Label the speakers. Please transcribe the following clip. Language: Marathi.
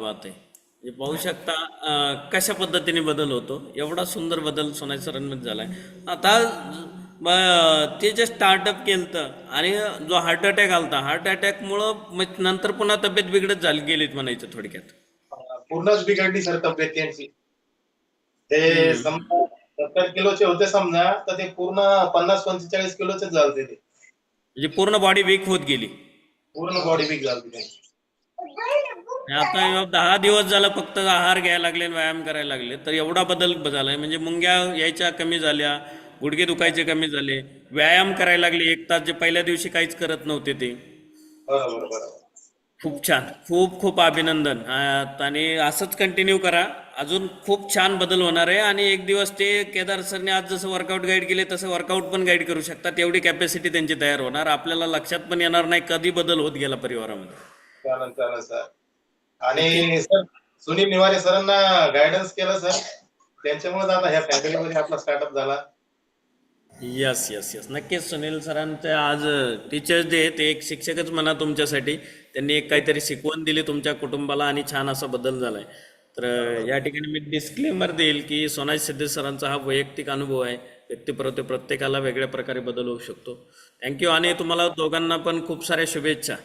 Speaker 1: बात आहे. म्हणजे पाहू शकता कशा पद्धतीने बदल होतो? एवढा सुंदर बदल सोनाई सरांमध्ये झालाय. आता ब- ते जे स्टार्टअप केलं आणि जो हार्ट अटॅक आलता हार्ट अटॅकमुळं मग नंतर पुन्हा तब्येत बिघडत झाली गेलीत म्हणायचं थोडक्यात.
Speaker 2: पूर्णच बिघडली सर तब्येत त्यांची. ते समजा सत्तर किलोचे होते समजा तर ते पूर्ण पन्नास पंचेचाळीस किलोचे झालते ते.
Speaker 1: म्हणजे पूर्ण बॉडी वीक होत गेली.
Speaker 2: पूर्ण बॉडी वीक झाली त्यांची.
Speaker 1: आता दहा दिवस झालं फक्त आहार घ्यायला लागले व्यायाम करायला लागले. तर एवढा बदल झालाय. म्हणजे मुंग्या यायच्या कमी झाल्या गुडघे दुखायचे कमी झाले व्यायाम करायला लागले. एक तास जे पहिल्या दिवशी काहीच करत नव्हते ते.
Speaker 2: बरोबर बरोबर.
Speaker 1: खूप छान. खूप खूप अभिनंदन. आणि असंच कंटिन्यू करा. अजून खूप छान बदल होणार आहे. आणि एक दिवस ते केदार सरने आज जसं वर्कआउट गाईड केले तसं वर्कआउट पण गाईड करू शकतात. तेवढी कॅपॅसिटी त्यांची तयार होणार. आपल्याला लक्षात पण येणार नाही कधी बदल होत गेला परिवारामध्ये.
Speaker 2: चालेल चालेल सर आणि सर सुनील निवारे सरांना गायडन्स केलं सर. त्यांच्यामुळे आता ह्या फॅमिलीमध्ये आपला स्टार्टअप झाला.
Speaker 1: यस यस यस नक्कीच सुनील सरांचे आज टीचर्स डे ते एक शिक्षकच म्हणा तुमच्यासाठी. त्यांनी एक काहीतरी शिकवण दिली तुमच्या कुटुंबाला आणि छान असा बदल झालाय. तर या ठिकाणी मी डिस्क्लेमर देईल की सोनाई सिद्धे सरांचा हा वैयक्तिक अनुभव आहे. व्यक्तिप्रत्ये प्रत्येकाला वेगळ्या प्रकारे बदल होऊ शकतो. थँक्यू आणि तुम्हाला दोघांना पण खूप साऱ्या शुभेच्छा.